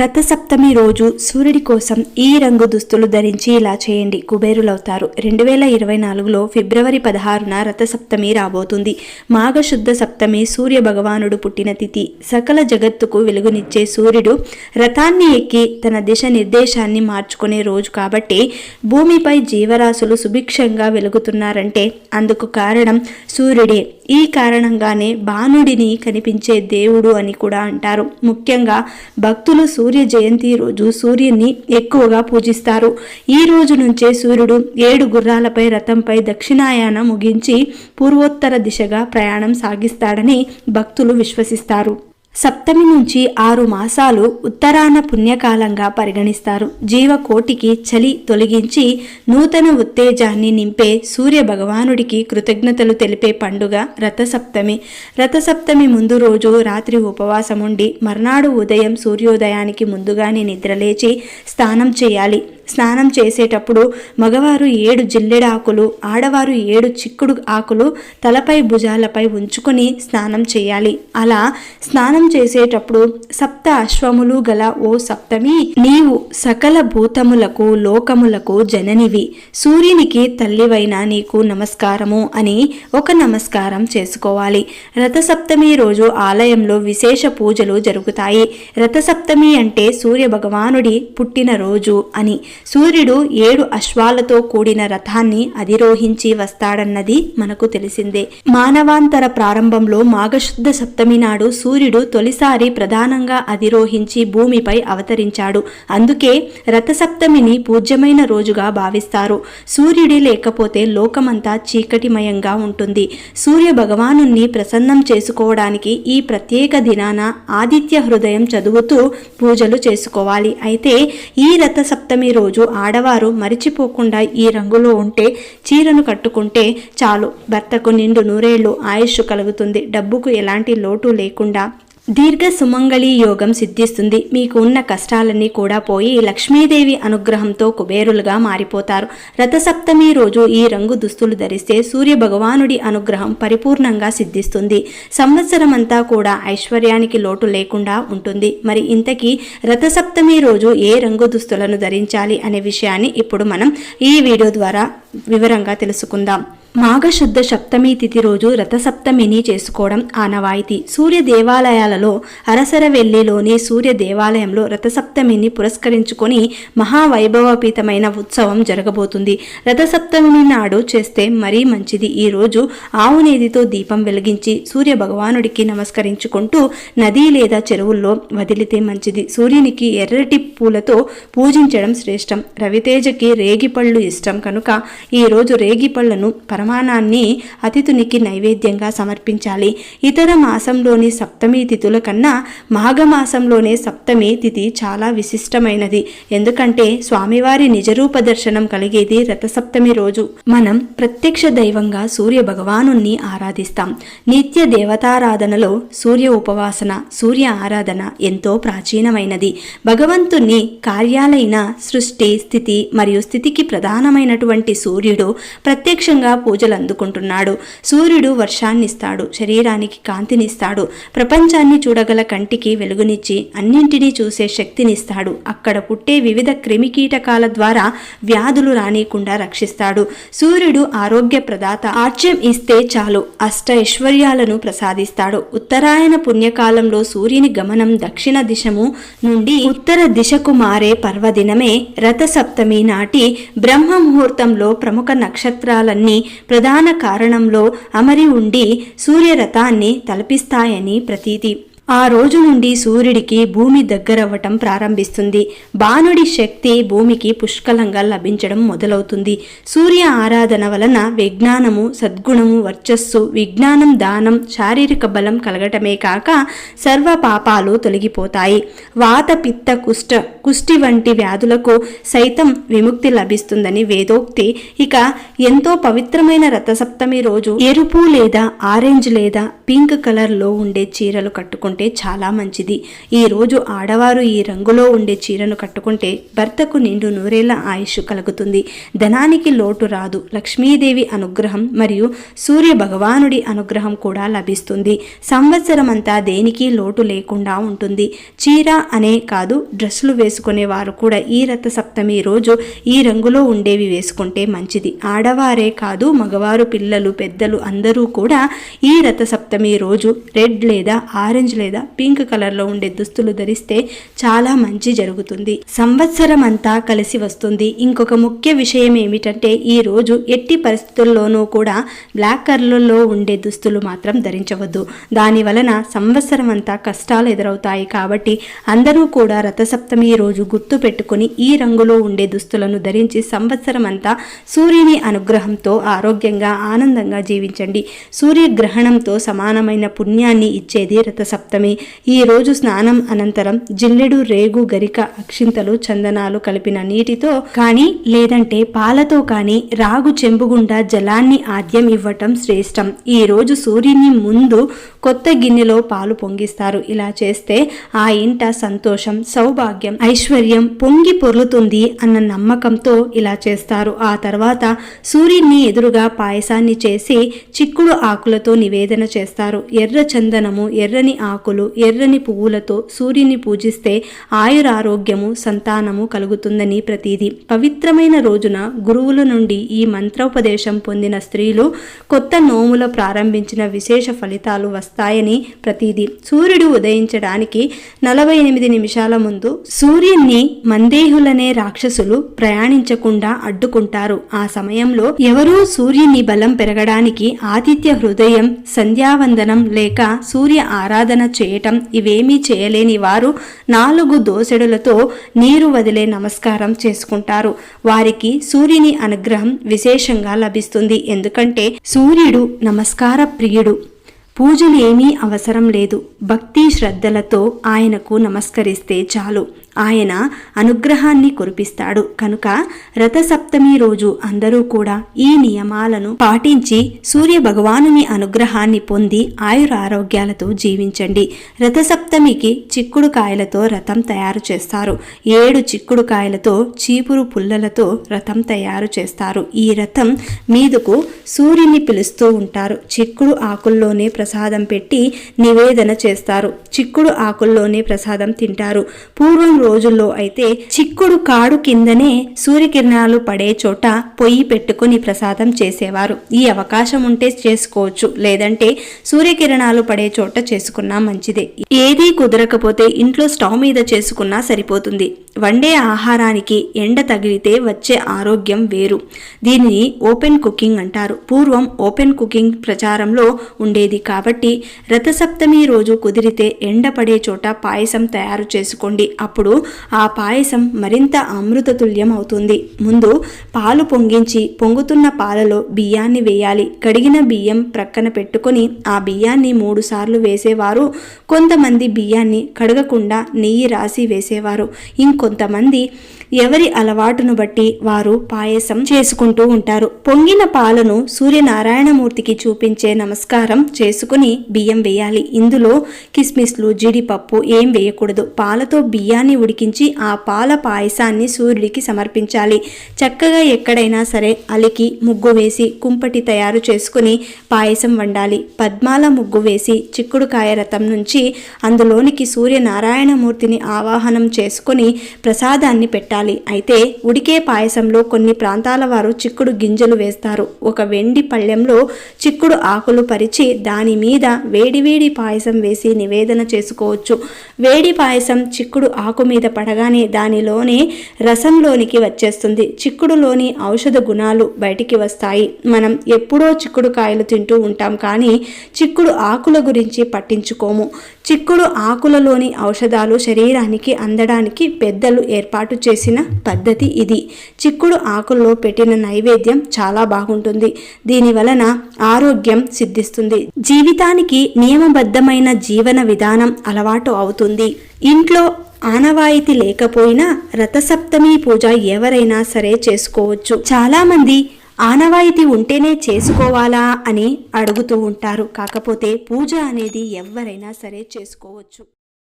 రథసప్తమి రోజు సూర్యుడి కోసం ఈ రంగు దుస్తులు ధరించి ఇలా చేయండి. కుబేరులవుతారు. రెండు వేల ఇరవై నాలుగులో ఫిబ్రవరి పదహారున రథసప్తమి రాబోతుంది. మాఘశుద్ధ సప్తమి సూర్య భగవానుడు పుట్టిన తిథి. సకల జగత్తుకు వెలుగునిచ్చే సూర్యుడు రథాన్ని ఎక్కి తన దిశ నిర్దేశాన్ని మార్చుకునే రోజు కాబట్టి భూమిపై జీవరాశులు సుభిక్షంగా వెలుగుతున్నారంటే అందుకు కారణం సూర్యుడే. ఈ కారణంగానే బాణుడిని కనిపించే దేవుడు అని కూడా అంటారు. ముఖ్యంగా భక్తులు సూర్య జయంతి రోజు సూర్యుని ఎక్కువగా పూజిస్తారు. ఈ రోజు నుంచే సూర్యుడు ఏడు గుర్రాలపై రథంపై దక్షిణాయాన ముగించి పూర్వోత్తర దిశగా ప్రయాణం సాగిస్తాడని భక్తులు విశ్వసిస్తారు. సప్తమి నుంచి ఆరు మాసాలు ఉత్తరాన పుణ్యకాలంగా పరిగణిస్తారు. జీవకోటికి చలి తొలగించి నూతన ఉత్తేజాన్ని నింపే సూర్య భగవానుడికి కృతజ్ఞతలు తెలిపే పండుగ రథసప్తమి. రథసప్తమి ముందు రోజు రాత్రి ఉపవాసం ఉండి మర్నాడు ఉదయం సూర్యోదయానికి ముందుగానే నిద్రలేచి స్నానం చేయాలి. స్నానం చేసేటప్పుడు మగవారు ఏడు జిల్లెడాకులు ఆడవారు ఏడు చిక్కుడు ఆకులు తలపై భుజాలపై ఉంచుకొని స్నానం చేయాలి. అలా స్నానం చేసేటప్పుడు సప్త అశ్వములు గల ఓ సప్తమి నీవు సకల భూతములకు లోకములకు జననివి. సూర్యునికి తల్లివైన నీకు నమస్కారము అని ఒక నమస్కారం చేసుకోవాలి. రథసప్తమి రోజు ఆలయంలో విశేష పూజలు జరుగుతాయి. రథసప్తమి అంటే సూర్య భగవానుడి పుట్టిన రోజు అని. సూర్యుడు ఏడు అశ్వాలతో కూడిన రథాన్ని అధిరోహించి వస్తాడన్నది మనకు తెలిసిందే. మానవాంతర ప్రారంభంలో మాఘశుద్ధ సప్తమి నాడు సూర్యుడు తొలిసారి ప్రధానంగా అధిరోహించి భూమిపై అవతరించాడు. అందుకే రథసప్తమిని పూజ్యమైన రోజుగా భావిస్తారు. సూర్యుడి లేకపోతే లోకమంతా చీకటిమయంగా ఉంటుంది. సూర్య భగవాను ప్రసన్నం చేసుకోవడానికి ఈ ప్రత్యేక దినాన ఆదిత్య హృదయం చదువుతూ పూజలు చేసుకోవాలి. అయితే ఈ రథసప్తమి రోజు రోజు ఆడవారు మరిచిపోకుండా ఈ రంగులో ఉంటే చీరను కట్టుకుంటే చాలు. భర్తకు నిండు నూరేళ్ళు ఆయుష్ కలుగుతుంది. డబ్బుకు ఎలాంటి లోటు లేకుండా దీర్ఘ సుమంగళి యోగం సిద్ధిస్తుంది. మీకు ఉన్న కష్టాలన్నీ కూడా పోయి లక్ష్మీదేవి అనుగ్రహంతో కుబేరులుగా మారిపోతారు. రథసప్తమి రోజు ఈ రంగు దుస్తులు ధరిస్తే సూర్య భగవానుడి అనుగ్రహం పరిపూర్ణంగా సిద్ధిస్తుంది. సంవత్సరం అంతా కూడా ఐశ్వర్యానికి లోటు లేకుండా ఉంటుంది. మరి ఇంతకీ రథసప్తమి రోజు ఏ రంగు దుస్తులను ధరించాలి అనే విషయాన్ని ఇప్పుడు మనం ఈ వీడియో ద్వారా వివరంగా తెలుసుకుందాం. మాఘశుద్ధ సప్తమి తిథి రోజు రథసప్తమిని చేసుకోవడం ఆనవాయితీ. సూర్య దేవాలయాలలో అరసరవెల్లిలోని సూర్య దేవాలయంలో రథసప్తమిని పురస్కరించుకొని మహావైభవపీతమైన ఉత్సవం జరగబోతుంది. రథసప్తమి నాడు చేస్తే మరీ మంచిది. ఈ రోజు ఆవు నేతితో దీపం వెలిగించి సూర్య భగవానుడికి నమస్కరించుకుంటూ నది లేదా చెరువుల్లో వదిలితే మంచిది. సూర్యునికి ఎర్రటి పూలతో పూజించడం శ్రేష్టం. రవితేజకి రేగిపళ్ళు ఇష్టం కనుక ఈరోజు రేగిపళ్ళను పరమ పరమాణాన్ని అతిథునికి నైవేద్యంగా సమర్పించాలి. ఇతర మాసంలోని సప్తమి తిథుల కన్నా మాఘమాసంలోనే సప్తమి తిథి చాలా విశిష్టమైనది. ఎందుకంటే స్వామివారి నిజరూప దర్శనం కలిగేది రథసప్తమి రోజు. మనం ప్రత్యక్ష దైవంగా సూర్య భగవానుణ్ణి ఆరాధిస్తాం. నిత్య దేవతారాధనలో సూర్య ఉపవాసన సూర్య ఆరాధన ఎంతో ప్రాచీనమైనది. భగవంతుని కార్యాలైన సృష్టి స్థితి మరియు స్థితికి ప్రధానమైనటువంటి సూర్యుడు ప్రత్యక్షంగా పూజలు అందుకుంటున్నాడు సూర్యుడు వర్షాన్నిస్తాడు శరీరానికి కాంతినిస్తాడు. ప్రపంచాన్ని చూడగల కంటికి వెలుగునిచ్చి అన్నింటినీ చూసే శక్తినిస్తాడు. అక్కడ పుట్టే వివిధ క్రిమికీటకాల ద్వారా వ్యాధులు రానియకుండా రక్షిస్తాడు. సూర్యుడు ఆరోగ్య ప్రదాత ఆర్జ్యం ఇస్తే చాలు అష్ట ఐశ్వర్యాలను ప్రసాదిస్తాడు. ఉత్తరాయణ పుణ్యకాలంలో సూర్యుని గమనం దక్షిణ దిశము నుండి ఉత్తర దిశకు మారే పర్వదినమే రథసప్తమి నాటి బ్రహ్మ ముహూర్తంలో ప్రముఖ నక్షత్రాలన్నీ ప్రధాన కారణంలో అమరి ఉండి సూర్యరథాన్ని తలపిస్తాయని ప్రతీతి. ఆ రోజు నుండి సూర్యుడికి భూమి దగ్గరవ్వటం ప్రారంభిస్తుంది. బాణుడి శక్తి భూమికి పుష్కలంగా లభించడం మొదలవుతుంది. సూర్య ఆరాధన వలన విజ్ఞానము సద్గుణము వర్చస్సు విజ్ఞానం దానం శారీరక బలం కలగటమే కాక సర్వ పాపాలు తొలగిపోతాయి. వాత పిత్త కుష్ట కుష్టి వంటి వ్యాధులకు సైతం విముక్తి లభిస్తుందని వేదోక్తి. ఇక ఎంతో పవిత్రమైన రథసప్తమి రోజు ఎరుపు లేదా ఆరెంజ్ లేదా పింక్ కలర్లో ఉండే చీరలు కట్టుకుంటారు. కట్టుకుంటే చాలా మంచిది. ఈ రోజు ఆడవారు ఈ రంగులో ఉండే చీరను కట్టుకుంటే భర్తకు నిండు నూరేళ్ళ ఆయుష్ కలుగుతుంది. ధనానికి లోటు రాదు. లక్ష్మీదేవి అనుగ్రహం మరియు సూర్య భగవానుడి అనుగ్రహం కూడా లభిస్తుంది. సంవత్సరం అంతా దేనికి లోటు లేకుండా ఉంటుంది. చీర అనే కాదు డ్రెస్సులు వేసుకునే వారు కూడా ఈ రథ సప్తమి రోజు ఈ రంగులో ఉండేవి వేసుకుంటే మంచిది. ఆడవారే కాదు మగవారు పిల్లలు పెద్దలు అందరూ కూడా ఈ రథ సప్తమి రోజు రెడ్ లేదా ఆరెంజ్ లేదా పింక్ కలర్లో ఉండే దుస్తులు ధరిస్తే చాలా మంచి జరుగుతుంది. సంవత్సరం అంతా కలిసి వస్తుంది. ఇంకొక ముఖ్య విషయం ఏమిటంటే ఈ రోజు ఎట్టి పరిస్థితుల్లోనూ కూడా బ్లాక్ కలర్లో ఉండే దుస్తులు మాత్రం ధరించవద్దు. దాని వలన సంవత్సరం అంతా కష్టాలు ఎదురవుతాయి కాబట్టి అందరూ కూడా రథసప్తమి రోజు గుర్తు పెట్టుకుని ఈ రంగులో ఉండే దుస్తులను ధరించి సంవత్సరం అంతా సూర్యుని అనుగ్రహంతో ఆరోగ్యంగా ఆనందంగా జీవించండి. సూర్యగ్రహణంతో సమానమైన పుణ్యాన్ని ఇచ్చేది రథసప్తమి. ఈ రోజు స్నానం అనంతరం జిల్లెడు రేగు గరిక అక్షింతలు చందనాలు కలిపిన నీటితో కానీ లేదంటే పాలతో కానీ రాగు చెంబుగుండా జలాన్ని ఆద్యం ఇవ్వటం శ్రేష్టం. ఈ రోజు సూర్యుని ముందు కొత్త గిన్నెలో పాలు పొంగిస్తారు. ఇలా చేస్తే ఆ ఇంట సంతోషం సౌభాగ్యం ఐశ్వర్యం పొంగి పొర్లుతుంది అన్న నమ్మకంతో ఇలా చేస్తారు. ఆ తర్వాత సూర్యుని ఎదురుగా పాయసాన్ని చేసి చిక్కుడు ఆకులతో నివేదన చేస్తారు. ఎర్ర చందనము ఎర్రని ఆకులు ఎర్రని పువ్వులతో సూర్యుని పూజిస్తే ఆయురారోగ్యము సంతానము కలుగుతుందని ప్రతీది. పవిత్రమైన రోజున గురువుల నుండి ఈ మంత్రోపదేశం పొందిన స్త్రీలు కొత్త నోముల ప్రారంభించిన విశేష ఫలితాలు వస్తాయని ప్రతీది. సూర్యుడు ఉదయించడానికి నలభై ఎనిమిది నిమిషాల ముందు సూర్యున్ని మందేహులనే రాక్షసులు ప్రయాణించకుండా అడ్డుకుంటారు. ఆ సమయంలో ఎవరూ సూర్యుని బలం పెరగడానికి ఆతిథ్య హృదయం సంధ్యావందనం లేక సూర్య ఆరాధన చేయటం ఇవేమీ చేయలేని వారు నాలుగు దోసెడులతో నీరు వదిలే నమస్కారం చేసుకుంటారు. వారికి సూర్యుని అనుగ్రహం విశేషంగా లభిస్తుంది. ఎందుకంటే సూర్యుడు నమస్కార ప్రియుడు. పూజలు ఏమీ అవసరం లేదు. భక్తి శ్రద్ధలతో ఆయనకు నమస్కరిస్తే చాలు. ఆయన అనుగ్రహాన్ని కురిపిస్తాడు. కనుక రథసప్తమి రోజు అందరూ కూడా ఈ నియమాలను పాటించి సూర్య భగవానుని అనుగ్రహాన్ని పొంది ఆయురారోగ్యాలతో జీవించండి. రథసప్తమికి చిక్కుడు కాయలతో రథం తయారు చేస్తారు. ఏడు చిక్కుడు కాయలతో చీపురు పుల్లలతో రథం తయారు చేస్తారు. ఈ రథం మీదకు సూర్యుని పిలుస్తూ ఉంటారు. చిక్కుడు ఆకుల్లోనే ప్రసాదం పెట్టి నివేదన చేస్తారు. చిక్కుడు ఆకుల్లోనే ప్రసాదం తింటారు. పూర్వం రోజుల్లో అయితే చిక్కుడు కాడు కిందనే సూర్యకిరణాలు పడే చోట పొయ్యి పెట్టుకుని ప్రసాదం చేసేవారు. ఈ అవకాశం ఉంటే చేసుకోవచ్చు. లేదంటే సూర్యకిరణాలు పడే చోట చేసుకున్నా మంచిదే. ఏదీ కుదరకపోతే ఇంట్లో స్టవ్ మీద చేసుకున్నా సరిపోతుంది. వండే ఆహారానికి ఎండ తగిలితే వచ్చే ఆరోగ్యం వేరు. దీనిని ఓపెన్ కుకింగ్ అంటారు. పూర్వం ఓపెన్ కుకింగ్ ప్రచారంలో ఉండేది కాబట్టి రథసప్తమి రోజు కుదిరితే ఎండ పడే చోట పాయసం తయారు చేసుకోండి. అప్పుడు ఆ పాయసం మరింత అమృతతుల్యం అవుతుంది. ముందు పాలు పొంగించి పొంగుతున్న పాలలో బియ్యాన్ని వేయాలి. కడిగిన బియ్యం ప్రక్కన పెట్టుకొని ఆ బియ్యాన్ని మూడు సార్లు వేసేవారు. కొంతమంది బియ్యాన్ని కడగకుండా నెయ్యి రాసి వేసేవారు. ఇంకొంతమంది ఎవరి అలవాటును బట్టి వారు పాయసం చేసుకుంటూ ఉంటారు. పొంగిన పాలను సూర్యనారాయణమూర్తికి చూపించే నమస్కారం చేసుకుని బియ్యం వేయాలి. ఇందులో కిస్మిస్లు జీడిపప్పు ఏం వేయకూడదు. పాలతో బియ్యాన్ని ఉడికించి ఆ పాల పాయసాన్ని సూర్యుడికి సమర్పించాలి. చక్కగా ఎక్కడైనా సరే అలికి ముగ్గు వేసి కుంపటి తయారు చేసుకుని పాయసం వండాలి. పద్మాల ముగ్గు వేసి చిక్కుడుకాయ రథం నుంచి అందులోనికి సూర్యనారాయణమూర్తిని ఆవాహనం చేసుకుని ప్రసాదాన్ని పెట్టాలి. అయితే ఉడికే పాయసంలో కొన్ని ప్రాంతాల వారు చిక్కుడు గింజలు వేస్తారు. ఒక వెండి పళ్ళెంలో చిక్కుడు ఆకులు పరిచి దాని మీద వేడివేడి పాయసం వేసి నివేదన చేసుకోవచ్చు. వేడి పాయసం చిక్కుడు ఆకు మీద పడగానే దానిలోనే రసంలోనికి వచ్చేస్తుంది. చిక్కుడులోని ఔషధ గుణాలు బయటికి వస్తాయి. మనం ఎప్పుడో చిక్కుడు కాయలు తింటూ ఉంటాం కానీ చిక్కుడు ఆకుల గురించి పట్టించుకోము. చిక్కుడు ఆకులలోని ఔషధాలు శరీరానికి అందడానికి పెద్దలు ఏర్పాటు చేసిన పద్ధతి ఇది. చిక్కుడు ఆకుల్లో పెట్టిన నైవేద్యం చాలా బాగుంటుంది. దీని వలన ఆరోగ్యం సిద్ధిస్తుంది. జీవితానికి నియమబద్ధమైన జీవన విధానం అలవాటు అవుతుంది. ఇంట్లో ఆనవాయితీ లేకపోయినా రథసప్తమి పూజ ఎవరైనా సరే చేసుకోవచ్చు. చాలా మంది ఆనవాయితీ ఉంటేనే చేసుకోవాలా అని అడుగుతూ ఉంటారు. కాకపోతే పూజ అనేది ఎవరైనా సరే చేసుకోవచ్చు.